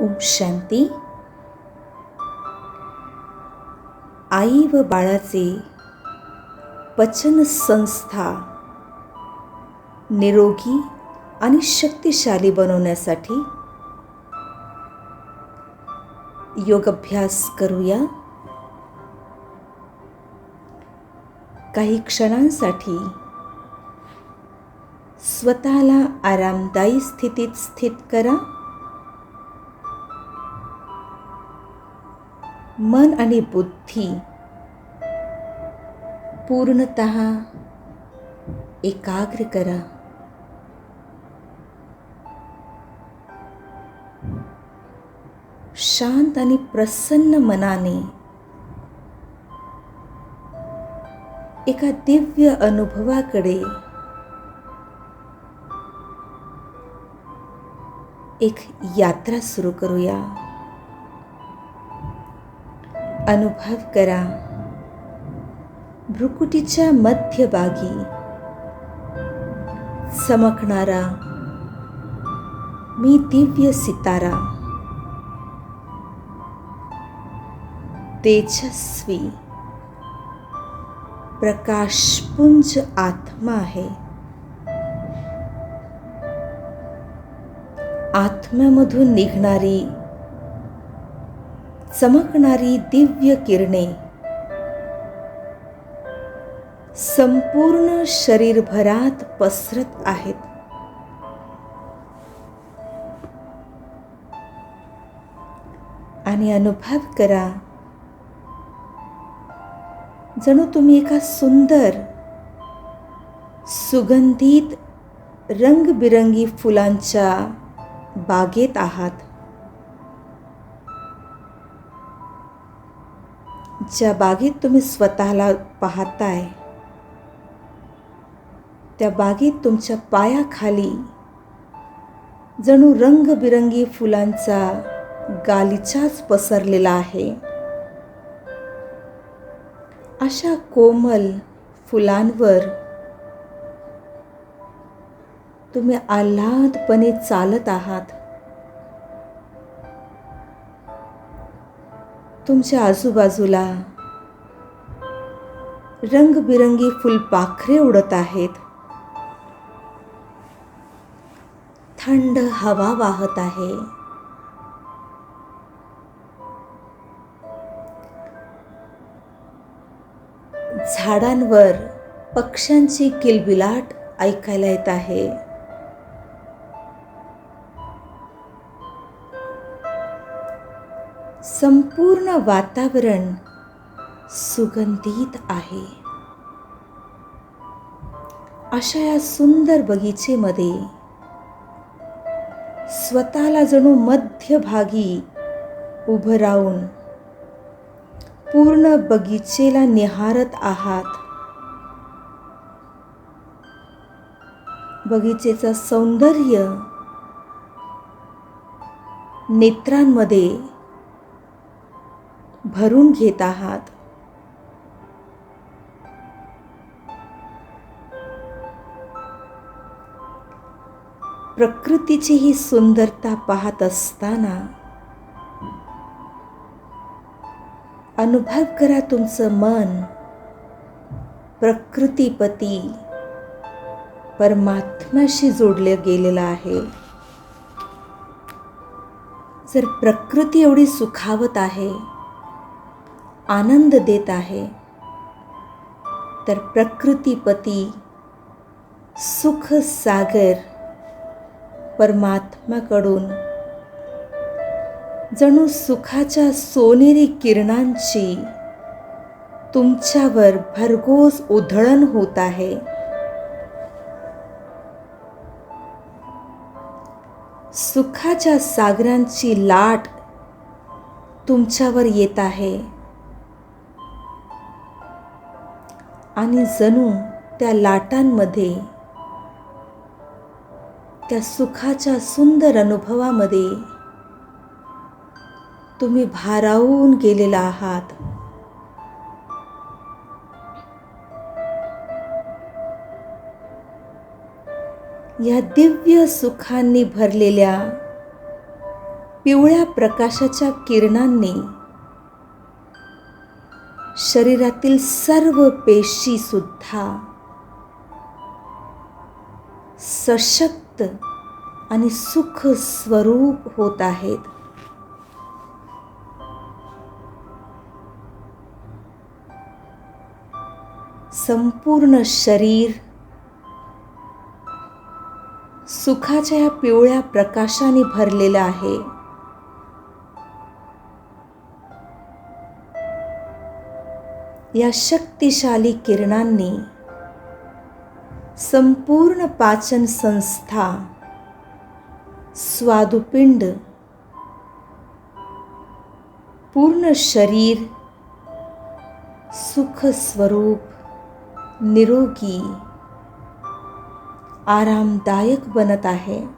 ओम शांती. आई व बाळाचे पचन संस्था निरोगी आणि शक्तिशाली बनवण्यासाठी योगाभ्यास करूया. काही क्षणांसाठी स्वतःला आरामदायी स्थितीत स्थित करा. मन आणि बुद्धी पूर्णत एकाग्र करा. शांत आणि प्रसन्न मनाने एका दिव्य अनुभवाकडे एक यात्रा सुरू करूया. अनुभव करा। भ्रुकुटीच्या मध्यभागी चमकणारा मी दिव्य सितारा। तेजस्वी प्रकाशपुंज आत्मा आहे। आत्म्यामधून निघणारी चमकणारी दिव्य किरणे. संपूर्ण शरीरभरात पसरत आहेत. आणि अनुभव करा. जणू तुम्ही एका सुंदर सुगंधित रंगबिरंगी फुलांच्या बागेत आहात. ज्या बागेत तुम्ही स्वतःला पाहताय त्या बागेत तुमच्या पायाखाली जणू रंगबिरंगी फुलांचा गालिचाच पसरलेला आहे. अशा कोमल फुलांवर तुम्ही आल्हादपणे चालत आहात. तुमच्या आजूबाजूला रंगबिरंगी फुलपाखरे उडत आहेत. थंड हवा वाहत आहे. झाडांवर पक्ष्यांची किलबिलाट ऐकायला येत आहे. संपूर्ण वातावरण सुगंधित आहे. अशा या सुंदर बगीचेमध्ये स्वतःला जणू मध्यभागी उभं राहून पूर्ण बगीचेला निहारत आहात. बगीचेचं सौंदर्य नेत्रांमध्ये भरून घेत आहात. प्रकृतीची ही सुंदरता पाहत असताना अनुभव करा तुमचं मन. प्रकृतीपती परमात्म्याशी जोडलं गेलेलं आहे. जर प्रकृती एवढी सुखावत आहे आनंद देत आहे. तर प्रकृतीपती सुख सागर परमात्म्याकडून जणू सुखाच्या सोनेरी किरणांची तुमच्यावर भरघोस उधळण होत आहे. सुखाच्या सागरांची लाट तुमच्यावर येत आहे. आणि जणू त्या लाटांमध्ये त्या सुखाच्या सुंदर अनुभवामध्ये तुम्ही भारावून गेलेला आहात. या दिव्य सुखांनी भरलेल्या पिवळ्या प्रकाशाच्या किरणांनी शरीरातील सर्व पेशी सुद्धा सशक्त आणि सुख स्वरूप होत आहेत. संपूर्ण शरीर सुखाच्या या पिवळ्या प्रकाशाने भरलेलं आहे. या शक्तिशाली किरणांनी संपूर्ण पाचन संस्था, स्वादुपिंड, पूर्ण शरीर, सुख स्वरूप, निरोगी, आरामदायक बनत आहे.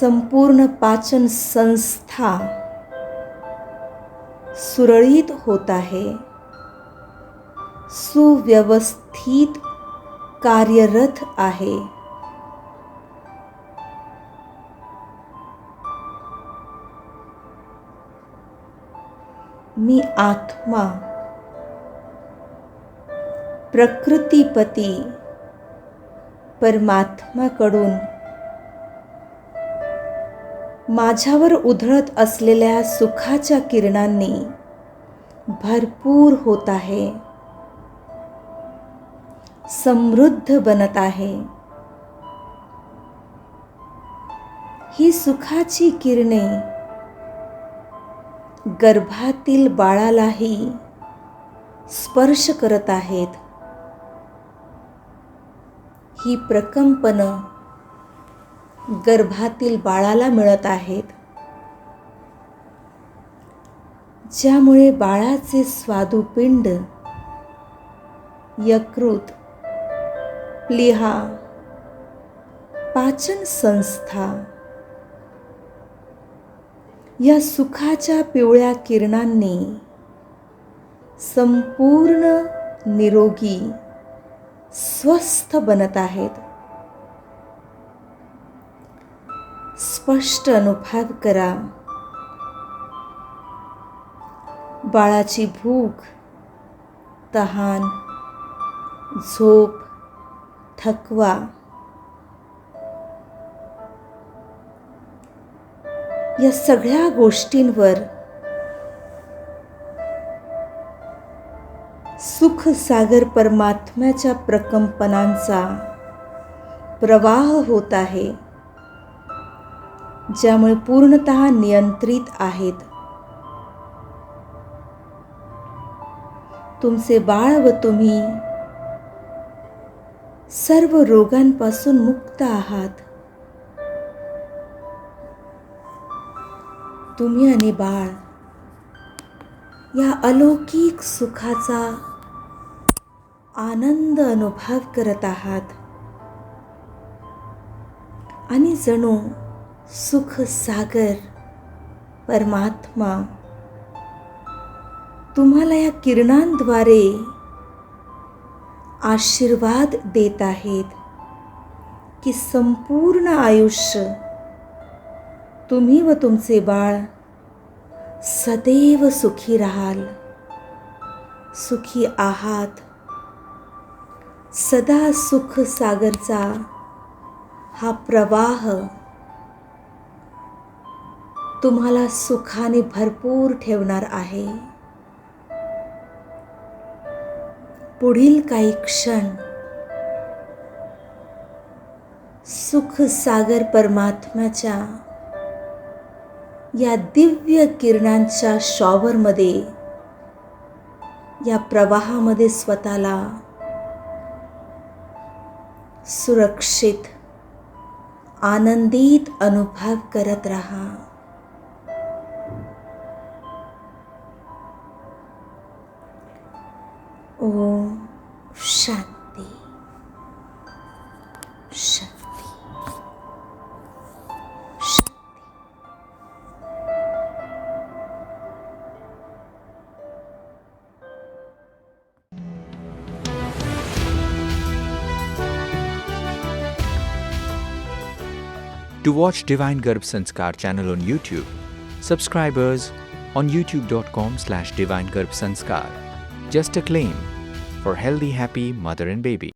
संपूर्ण पाचन संस्था सुरळीत होत आहे. सुव्यवस्थित कार्यरत आहे. मी आत्मा प्रकृतीपती परमात्माकडून माझ्यावर उधळत असलेल्या सुखाच्या किरणांनी भरपूर होत आहे. समृद्ध बनत आहे. ही सुखाची किरणे गर्भातील बाळालाही स्पर्श करत आहेत. ही प्रकंपनं गर्भातील बाळाला मिळत आहेत. ज्यामुळे बाळाचे स्वादुपिंड यकृत प्लिहा पाचन संस्था या सुखाच्या पिवळ्या किरणांनी संपूर्ण निरोगी स्वस्थ बनत आहेत. स्पष्ट अनुभव करा. बाळाची भूक तहान झोप थकवा. या सगळ्या गोष्टींवर सुख सागर परमात्म्याच्या प्रकंपनांचा प्रवाह होत आहे. ज्यामुळे पूर्णत नियंत्रित आहेत. तुमचे बाळ व तुम्ही सर्व रोगांपासून मुक्त आहात. तुम्ही आणि बाळ या अलौकिक सुखाचा आनंद अनुभव करत आहात. आणि जणू सुख सागर परमात्मा. तुम्हाला या किरणांद्वारे आशीर्वाद देत आहेत की संपूर्ण आयुष्य तुम्ही व तुमचे बाळ सदैव सुखी राहाल. सुखी आहात. सदा सुख सागरचा हा प्रवाह तुम्हाला सुखाने भरपूर ठेवणार आहे. पुढील काही क्षण सुख सागर परमात्म्याच्या या दिव्य किरणांच्या शॉवरमध्ये या प्रवाहामध्ये स्वतःला सुरक्षित आनंदित अनुभव करत राहा. To watch Divine Garb Sanskar channel on YouTube, subscribers on youtube.com slash Divine Garb Sanskar. Just a claim for healthy, happy mother and baby.